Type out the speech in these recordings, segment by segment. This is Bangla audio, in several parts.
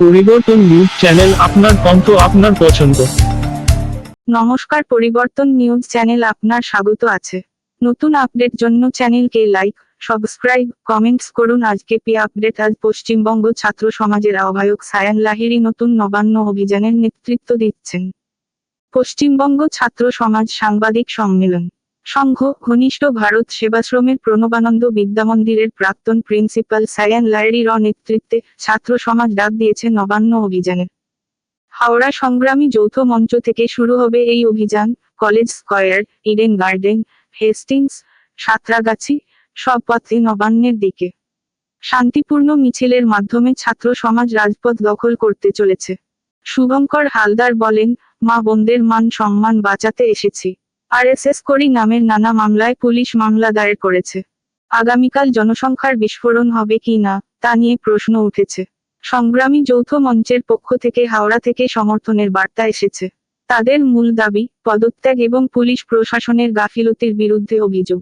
পরিবর্তন নিউজ চ্যানেল আপনার কণ্ঠ, আপনার পছন্দ। নমস্কার, পরিবর্তন নিউজ চ্যানেল আপনার স্বাগত আছে। নতুন আপডেট জন্য চ্যানেলকে লাইক, সাবস্ক্রাইব, কমেন্টস করুন। আজকে পি আপডেট, আজ পশ্চিমবঙ্গ ছাত্র সমাজের আহ্বায়ক সায়ান লাহিড়ী নতুন নবান্ন অভিযানের নেতৃত্ব দিচ্ছেন। পশ্চিমবঙ্গ ছাত্র সমাজ সাংবাদিক সম্মেলন। সংঘ, ঘনিষ্ঠ ভারত সেবাশ্রমের প্রণবানন্দ বিদ্যামন্দিরের প্রাক্তন প্রিন্সিপাল সায়ান লাহিড়ির নেতৃত্বে ছাত্র সমাজ ডাক দিয়েছে নবান্ন অভিযানের হাওড়া সংগ্রামী যৌথ মঞ্চ থেকে শুরু হবে এই অভিযান, College Square, Eden Garden, Hastings, Santragachi সব পথে নবান্নের দিকে। শান্তিপূর্ণ মিছিলের মাধ্যমে ছাত্র সমাজ রাজপথ দখল করতে চলেছে। শুভঙ্কর হালদার বলেন, মা বোনদের মান সম্মান বাঁচাতে এসেছি। আরএসএস করি নামের নানা মামলায় পুলিশ মামলা দায়ের করেছে। আগামীকাল জনসংখ্যার বিস্ফোরণ হবে কি না, তা নিয়ে প্রশ্ন উঠেছে। সংগ্রামী যৌথ মঞ্চের পক্ষ থেকে হাওড়া থেকে সমর্থনের বার্তা এসেছে। তাদের মূল দাবি, পদত্যাগ এবং পুলিশ প্রশাসনের গাফিলতির বিরুদ্ধে অভিযোগ।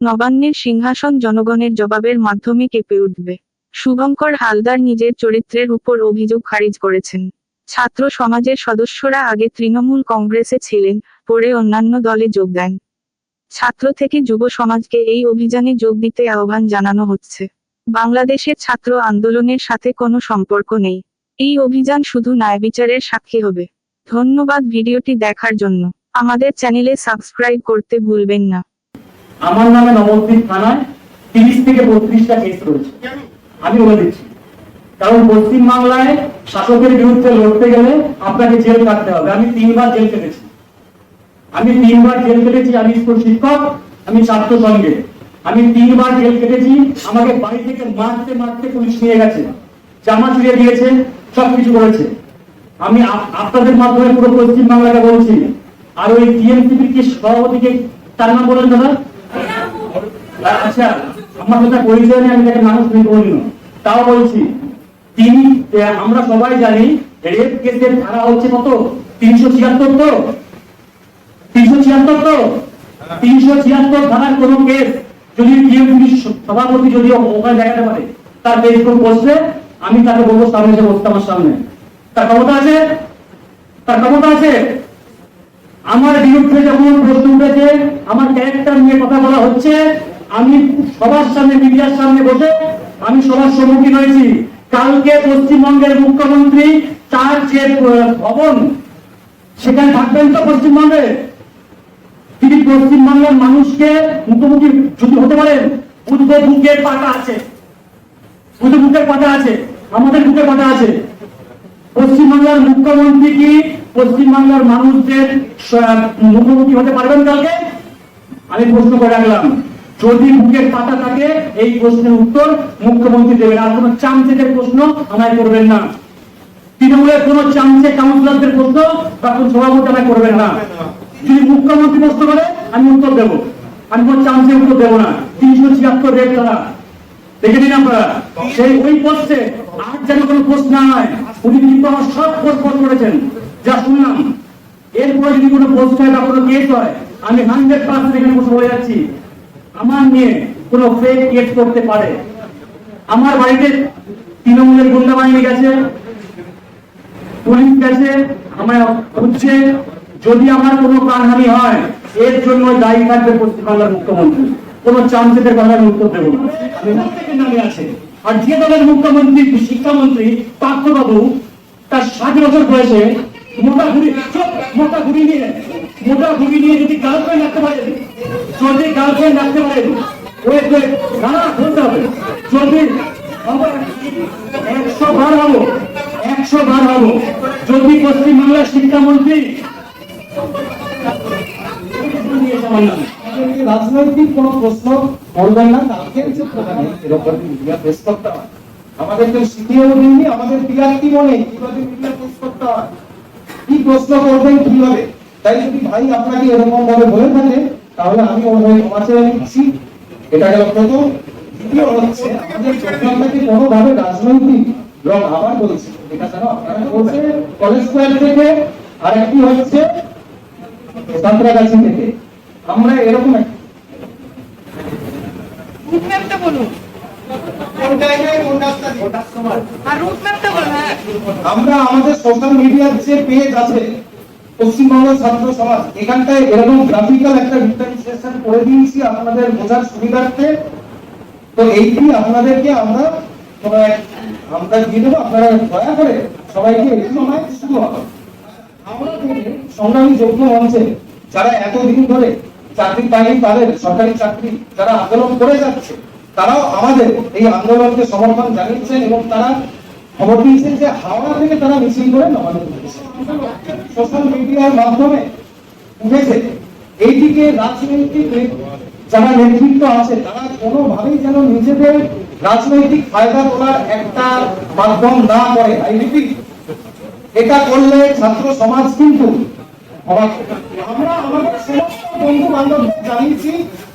নবান্নের সিংহাসন জনগণের জবাবের মাধ্যমে কেঁপে উঠবে। শুভঙ্কর হালদার নিজের চরিত্রের উপর অভিযোগ খারিজ করেছেন। ছাত্র সমাজের সদস্যরা আগে তৃণমূল কংগ্রেসে ছিলেন, পরে অন্যান্য দলে যোগ দেন। ছাত্র থেকে যুব সমাজকে এই অভিযানে যোগ দিতে আহ্বান জানানো হচ্ছে। বাংলাদেশের ছাত্র আন্দোলনের সাথে কোনো সম্পর্ক নেই। এই অভিযান শুধু ন্যায় বিচারের সাক্ষী হবে। ধন্যবাদ ভিডিওটি দেখার জন্য। আমাদের চ্যানেলে সাবস্ক্রাইব করতে ভুলবেন না। আমার নামে নবদ্বীপ থানায় তিরিশ থেকে বত্রিশটা কেস রয়েছে। আমি বলে দিচ্ছি। কারণ পশ্চিম বাংলায় শাসকের বিরুদ্ধে লড়তে গেলে আপনাকে জেল কাটতে হবে। আমি তিনবার জেল কেটেছি। আমি তিনবার জেল কেটেছি, আমি স্কুল শিক্ষক, আমি ছাত্র সঙ্গে। আমি তিনবার জেল কেটেছি, আমাকে বাড়ি থেকে মারতে মারতে পুলিশ নিয়ে গেছে। জামা ছুড়িয়ে দিয়েছে, সবকিছু করেছে। আমি আপনাদের মাধ্যমে পুরো পশ্চিম বাংলাকে বলছি, আর ওই টিএমসিপির কি সভাপতিকে তার নাম বলেন দাদা? আচ্ছা আমার কথা পরিচয় নেই, আমি তাকে মানুষ নেই বলি তাও বলছি তিনি আমরা সবাই জানি, রেপ কেসের ধারা হচ্ছে কত? তিনশো ছিয়াত্তর তো? তিনশো ছিয়াত্তর তো? তিনশো ছিয়াত্তর ধারার কোন কেস যদি সভাপতি যদি ওখানে দেখাতে পারে, তার ফেসবুক পোস্টে আমি তাকে বলব সামনে এসে বসতে আমার সামনে। তার ক্ষমতা আছে? তার ক্ষমতা আছে? আমার বিরুদ্ধে যখন প্রশ্ন উঠেছে, আমার ক্যারেক্টার নিয়ে কথা বলা হচ্ছে, আমি সবার সামনে মিডিয়ার সামনে বসে, আমি সবার সম্মুখীন হয়েছি। কালকে পশ্চিমবঙ্গের মুখ্যমন্ত্রী তার যে ভবন, সেখানে থাকবেন তো পশ্চিমবঙ্গে? তিনি পশ্চিমবাংলার মানুষকে মুখোমুখি যদি হতে পারেন বুঝবে বুকের পাটা আছে। বুঝবে বুকের পাটা আছে, আমাদের বুকের পাটা আছে। পশ্চিমবাংলার মুখ্যমন্ত্রী কি? পশ্চিমবাংলার মানুষদের মুখোমুখি হতে পারবেন কালকে? আমি প্রশ্ন করে রাখলাম। যদি বুকের পাতা থাকে, এই প্রশ্নের উত্তর মুখ্যমন্ত্রী দেবেন। আর কোন চামচেদের প্রশ্ন আমায় করবেন না। তৃণমূলের কোন চামচে কাউন্সিলরদের প্রশ্ন বা কোন সভাপতি আমায় করবেন না। যদি মুখ্যমন্ত্রী প্রশ্ন করে, আমি উত্তর দেবো। আমি কোন চামচে উত্তর দেবো না। তিনশো ছিয়াত্তর রেট তারা দেখে নিন আপনারা। সেই ওই পোস্টে আর যেন কোনো পোস্ট না হয়। উনি কিন্তু আমার সব পোস্ট পোস্ট করেছেন। যা শুনলাম। এরপরে যদি কোনো পোস্ট হয় বা কোনো কেস হয়, আমি হান্ড্রেড পার্সেন্ট এখানে বসে বলে যাচ্ছি। আমার নিয়ে কোনো ফেক কেস করতে পারে। আমার বাড়িতে তৃণমূলের গুন্ডা বাহিনী গেছে, পুলিশ গেছে, আমায় খুঁজছে। যদি আমার কোনো প্রাণহানি হয়, এর জন্য দায়ী থাকবে পশ্চিমবাংলার মুখ্যমন্ত্রী। কোন চামচেদের কথা আমি উত্তর দেবো আছে। আর যে দলের মুখ্যমন্ত্রী, শিক্ষামন্ত্রী, পার্থবাবু, তার ষাট বছর বয়সে মোটা ঘুরি মোটা ঘুরি নিয়ে মোটা ঘুরি নিয়ে যদি গার্লফ্রেন্ড রাখতে পারেন যদি গার্লফ্রেন্ড রাখতে পারেন যদি রাজনৈতিক কোন প্রশ্ন করবেন না হয়। আমাদের কি কি প্রশ্ন করবেন কীভাবে? তাই যদি ভাই আপনাকে এরকম ভাবে বলে থাকে তাহলে আমি ওর হয়ে ক্ষমা চেয়ে নিচ্ছি। এটা গেল প্রথম। দ্বিতীয় হচ্ছে আমাদের প্রোগ্রামটাকে কোনোভাবে রাজনৈতিক রং আবার বলছি। এটা জানো আপনারা বলছে কলেজ স্কোয়ার থেকে। আর একটি হচ্ছে সাঁতরাগাছি থেকে। আমরা এরকম একটা বলুন। দিয়ে? আমরা আমাদের সোশ্যাল মিডিয়ার যে পেজ আছে পশ্চিমবঙ্গ ছাত্র সমাজ, এখানটায় এরকম গ্রাফিক্যাল একটা রিপ্রেজেন্টেশন করে দিয়েছি আপনাদের বোঝার সুবিধার্থে। তো এইটি আপনাদেরকে আমরা আমরা দিয়ে দেবো, আপনারা দয়া করে সবাইকে একটু সময় শুরু হবে আমরা সংগ্রামী যৌথ মঞ্চে যারা এতদিন ধরে চাকরি পায়নি, তাদের সরকারি চাকরি যারা আন্দোলন করে যাচ্ছে, তারাও আমাদের এই আন্দোলনকে সমর্থন জানিয়েছেন এবং তারা খবর দিয়েছেন যে হাওড়া থেকে তারা মিছিল করে নবান্ন সোশ্যাল মিডিয়ার মাধ্যমে উঠেছে। এইদিকে রাজনৈতিক যারা নেতৃত্ব আছে, তারা কোনোভাবেই যেন নিজেদের রাজনৈতিক ফায়দা তোলার একটা মাধ্যম না করে। আই এটা করলে ছাত্র সমাজ কিন্তু আমরা আমাদের সমস্ত বন্ধু বান্ধবদের জানিয়েছি,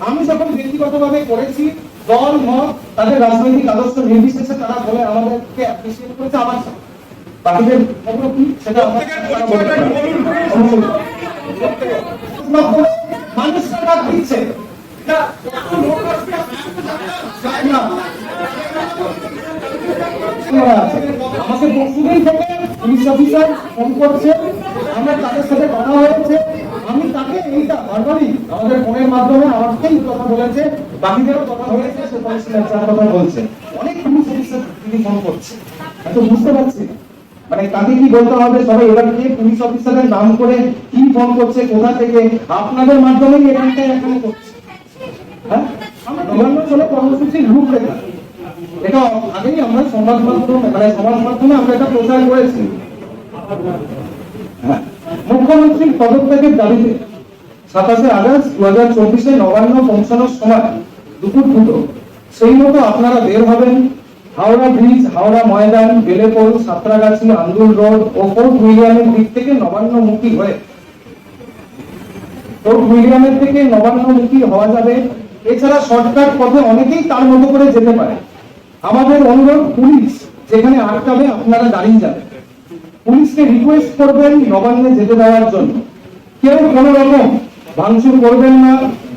আমি যখন ব্যক্তিগতভাবে করেছি দল মত তাদের রাজনৈতিক আদর্শ নির্বিশেষে তারা বলে আমাদেরকে অ্যাপ্রিসিয়েট করেছে আমার। বাকিদের খবর কি? সেটা। মানুষরা ডাক দিচ্ছে। আমাকে পরশুদিন থেকে পুলিশ অফিসার ফোন করছে। আমরা তাদের সাথে কথা হয়েছে আমাদের ফোনের মাধ্যমে আমাকেই কথা বলেছে কথা কথা বলছে। অনেক বুঝতে পারছি। মানে তাকে কি বলতে হবে? সবাই এবার পুলিশ অফিসারের নাম করে কি ফোন করছে, কোথা থেকে? আপনাদের এখানে করছে। হ্যাঁ? কর্মসূচির এটা আগেই আমরা সংবাদ মাধ্যমে মানে সমাজ মাধ্যমে আমরা এটা প্রচার করেছি। হ্যাঁ। মুখ্যমন্ত্রীর পদত্যাগের দাবিতে সাতাশে আগস্ট দু হাজার চব্বিশে নবান্ন পৌঁছানোর সময়, দুপুর দুটো, সেই মতো আপনারা বের হবেন। হাওড়া ব্রিজ, হাওড়া ময়দান, বেলেপোল, সাঁতরাগাছি, আন্দুল রোড ও ফোর্ট উইলিয়ামের দিক থেকে নবান্নমুখী হয়ে। ফোর্ট উইলিয়ামের থেকে নবান্নমুখী হওয়া যাবে। এছাড়া শর্টকাট পথে অনেকেই তার মতো করে যেতে পারে। আমাদের অনুরোধ, পুলিশ, যেখানে আটকাবে, আপনারা দাঁড়িয়ে যাবেন। পুলিশকে রিকোয়েস্ট করবেন নবান্নে যেতে দেওয়ার জন্য। কেউ কোনো রকম ভাঙচুর করবেন না,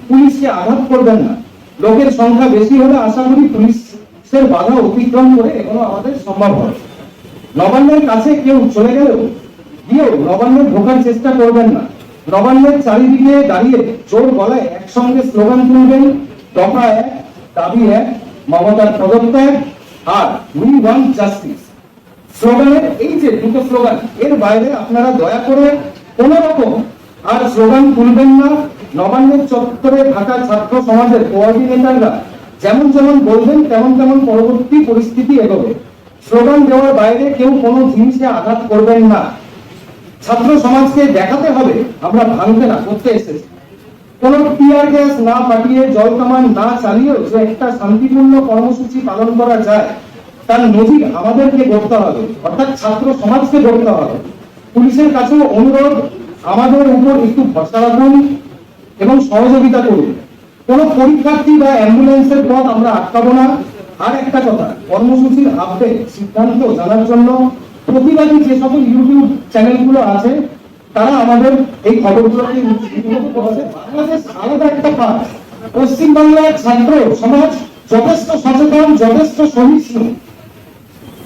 পুলিশকে আঘাত করবেন না। লোকের সংখ্যা বেশি হলে আশা করি পুলিশের বাধা অতিক্রম করে এগুলো আমাদের সম্ভব হবে। নবান্নের কাছে কেউ চলে গেলেও গিয়েও নবান্নে ঢোকার চেষ্টা করবেন না। নবান্নের চারিদিকে দাঁড়িয়ে জোর গলায় একসঙ্গে স্লোগান তুলবেন, দফা এক, দাবি এক, মমতার পদত্যাগ আর উই ওয়ান্ট জাস্টিস। স্লোগানের এই যে দুটো স্লোগান, এর বাইরে আপনারা দয়া করে কোন রকম আর স্লোগান তুলবেন না, নবান্নের চত্বরে থাকা ছাত্র সমাজের কোঅর্ডিনেটররা যেমন যেমন বলবেন, তেমন তেমন পরবর্তী পরিস্থিতি এগোবে। স্লোগান দেওয়ার বাইরে কেউ কোনো জিনিসে আঘাত করবেন না। ছাত্র সমাজকে দেখাতে হবে, আমরা ভাঙতে না, করতে এসেছি। কোন টিয়ার গ্যাস না পাঠিয়ে জল কামান না চালিয়েও যে একটা শান্তিপূর্ণ কর্মসূচি পালন করা যায়, তার নজির আমাদেরকে গড়তে হবে, অর্থাৎ ছাত্র সমাজকে গড়তে হবে। পুলিশের কাছেও অনুরোধ আমাদের উপর একটু ভরসা রাখুন এবং সহযোগিতা করুন। কোন পরীক্ষার্থী বা অ্যাম্বুলেন্সের পথ আমরা আটকাবো না। আর একটা কথা, কর্মসূচির আপডেট সিদ্ধান্ত জানার জন্য প্রতিবাদী যে সকল ইউটিউব চ্যানেলগুলো আছে, তারা আমাদের এই খবরগুলোকে বাংলাদেশ আলাদা একটা পাঠ। পশ্চিম বাংলার ছাত্র সমাজ যথেষ্ট সচেতন, যথেষ্ট সহিষ্ণু।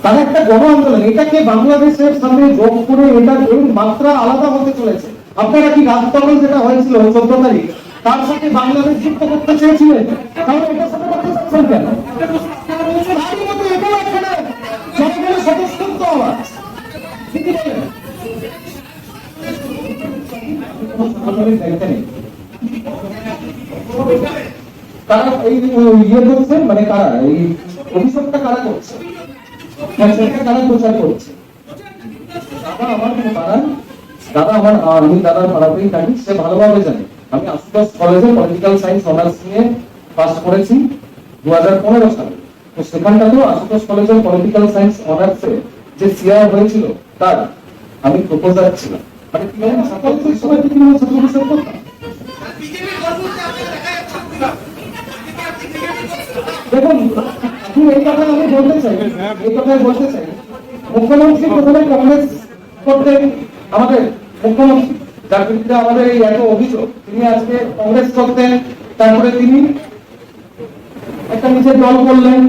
তার একটা গণ আন্দোলন এটাকে বাংলাদেশের সামনে যোগ করে এটা এর মাত্রা আলাদা হতে চলেছে। আপনারা কি রাজদখল যেটা হয়েছিল চোদ্দ তারিখ, তার সাথে বাংলাদেশ যুক্ত করতে চেয়েছিলেন। কারা এই ইয়ে করছেন? মানে কারা? এই অভিযোগটা কারা করছে? সেটা প্রচার করছে। আমি সে ভালোভাবে আমি পলিটিক্যাল সায়েন্স অনার্স নিয়ে করেছি পনেরো সালে। তো পলিটিক্যাল সায়েন্স অনার্সে যে হয়েছিল, তার আমি প্রপোজার ছিলাম। মানে বলতে চাই, এই কথাই বলতে চাই, মুখ্যমন্ত্রী প্রথমে কংগ্রেস করতেন আমাদের মুখ্যমন্ত্রী, যার বিরুদ্ধে আমাদের এই এত অভিযোগ। তিনি আজকে কংগ্রেস করতেন, তারপরে তিনি একটা নিজের দল করলেন,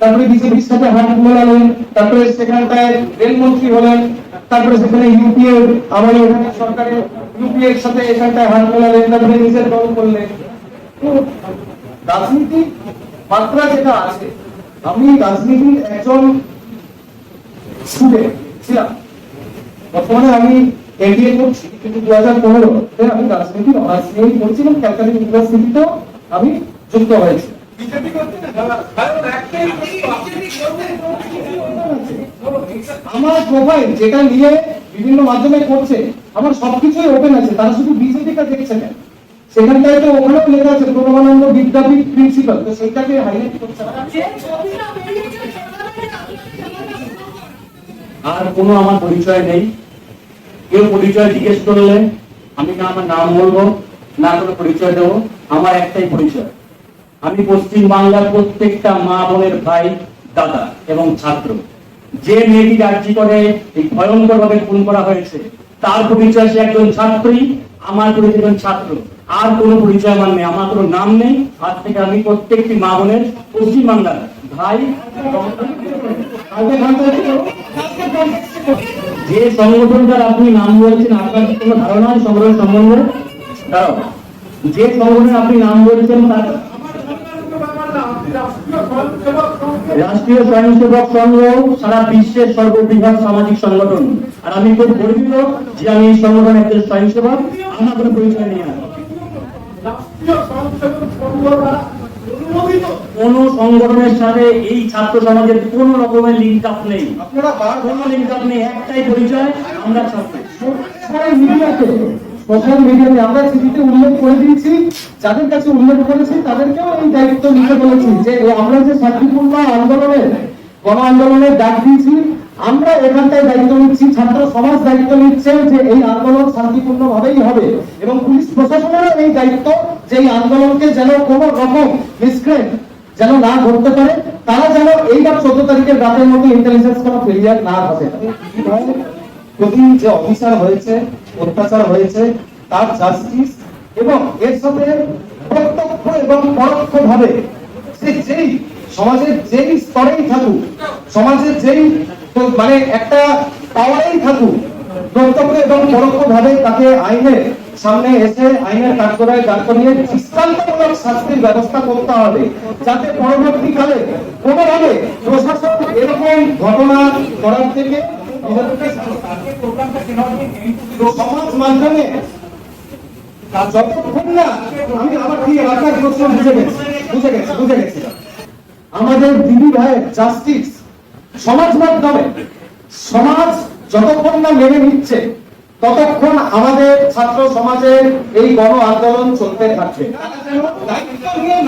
তারপরে বিজেপির সাথে হাত মেলালেন, তারপরে সেখানটায় রেলমন্ত্রী হলেন, তারপরে সেখানে ইউপিএ আমাদের এখানে সরকারের ইউপিএ এর সাথে এখানটায় হাত মেলালেন, তারপরে নিজের দল করলেন। রাজনীতি মাত্রা যেটা আছে আমি রাজনীতির একজন স্টুডেন্ট ছিলাম। বর্তমানে আমি এমবিএ করছি কিন্তু দু হাজার পনেরো আমি রাজনীতি অনার্স নিয়েই পড়ছিলাম ক্যালকাটা ইউনিভার্সিটিতেও আমি যুক্ত হয়েছি। আমার প্রোফাইল যেটা নিয়ে বিভিন্ন মাধ্যমে করছে আমার সবকিছুই ওপেন আছে তারা শুধু বিজেপিটা দেখছে না। সেখানটায় তো ওখানেও লেখা আছে প্রণবানন্দ বিদ্যাপীঠ প্রিন্সিপাল তো সেইটাকে হাইলাইট করছে আর কোনো আমার পরিচয় নেই। কেউ পরিচয় জিজ্ঞেস করলে আমি না আমার নাম বলব, না কোনো পরিচয় দেবো, আমার একটাই পরিচয়। আমি পশ্চিম বাংলার প্রত্যেকটা মা বোনের ভাই, দাদা এবং ছাত্র। যে মেয়েটি রাজ্যি করে এই ভয়ঙ্কর ভাবে খুন করা হয়েছে তার পরিচয় সে একজন ছাত্রী, আমার পরিচয় ছাত্র। আর কোনো পরিচয় আমার নেই, আমার কোনো নাম নেই। আজ থেকে আমি প্রত্যেকটি মা বোনের পশ্চিম বাংলার ভাই। যে সংগঠনটার আপনি নাম বলছেন, আপনার কোনো ধারণা সংগঠন সম্বন্ধে? যে সংগঠন আপনি নাম বলছেন, তার রাষ্ট্রীয় স্বয়ংসেবক সংঘ সারা বিশ্বের সর্ববৃহৎ সামাজিক সংগঠন। আর আমি খুব গর্বিত যে আমি এই সংগঠনের একজন স্বয়ংসেবক আমার কোনো পরিচয় নেই কোন সংগঠনের সাথে এই ছাত্র সমাজের কোন রকমের লিঙ্ক আপ নেই। আপনারা কোন লিঙ্ক আপ নেই একটাই পরিচয় আমরা ছাত্র। সোশ্যাল মিডিয়াতে আমরা চিঠিতে উল্লেখ করে দিয়েছি, যাদের কাছে উল্লেখ করেছি তাদেরকেও এই দায়িত্ব নিতে বলেছি যে আমরা যে শান্তিপূর্ণ আন্দোলনের, গণ আন্দোলনের ডাক দিয়েছি, আমরা এখানটায় দায়িত্ব নিচ্ছি, ছাত্র সমাজ দায়িত্ব নিচ্ছে যে এই আন্দোলন শান্তিপূর্ণ ভাবেই হবে এবং পুলিশ প্রশাসনেরও এই দায়িত্ব যে এই আন্দোলনকে যেন কোনো রকম মিসক্রেট যেন না ঘটতে পারে, তারা যেন এইবার চোদ্দ তারিখের রাতের মধ্যে ইন্টেলিজেন্স কোনো ফেলিয়ার না ঘটে। প্রতিদিন যে অফিসার হয়েছে, অত্যাচার হয়েছে, তার জাস্টিস এবং এর সাথে প্রত্যক্ষ এবং পরোক্ষ ভাবে সে যেই সমাজের যেই স্তরেই থাকুক, সমাজের যেই মানে একটা পাওয়ারেই থাকুক, প্রত্যক্ষ এবং পরোক্ষ ভাবে তাকে আইনের সামনে এসে আইনের কাঠগড়ায় দাঁড় করিয়ে দৃষ্টান্তমূলক শাস্তির ব্যবস্থা করতে হবে, যাতে পরবর্তীকালে কোনোভাবে প্রশাসন এরকম ঘটনা করার থেকে সমাজ মাধ্যমে আমাদের দিদি ভাই জাস্টিস সমাজ মাধ্যমে, সমাজ যতক্ষণ না মেনে নিচ্ছে, ততক্ষণ আমাদের ছাত্র সমাজের এই গণ আন্দোলন চলতে থাকবে।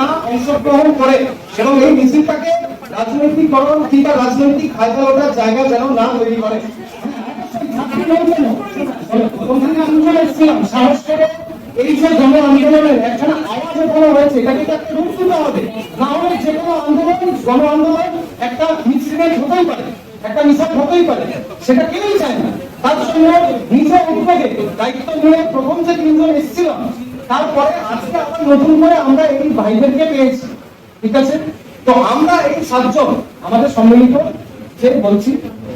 না অংশগ্রহণ করে এবং এই মিছিলটাকে রাজনৈতিকরণ কিংবা রাজনৈতিক ফায়দা ওঠার জায়গা যেন না তৈরি করে। হতেই পারে, একটা হতেই পারে, সেটা কেউই তার জন্য প্রথম যে তিনজন এসেছিলাম তারপরে আজকে আবার নতুন করে আমরা এই ভাইদেরকে পেয়েছি। ঠিক আছে? তো আমরা এই সাতজন, আমাদের সম্মিলিত, যে বলছি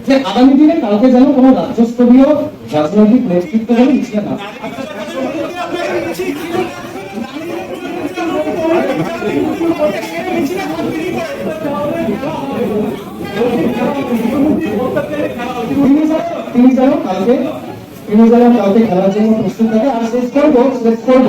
যে আগামী দিনে কালকে যেন কোনো রাজ্যস্তরীয় রাজনৈতিক নেতৃত্ব যেন মিছিলে না তিনি যেন কালকে, তিনি যেন কালকে খেলার জন্য প্রস্তুত থাকে। আর শেষ করব শেষ করব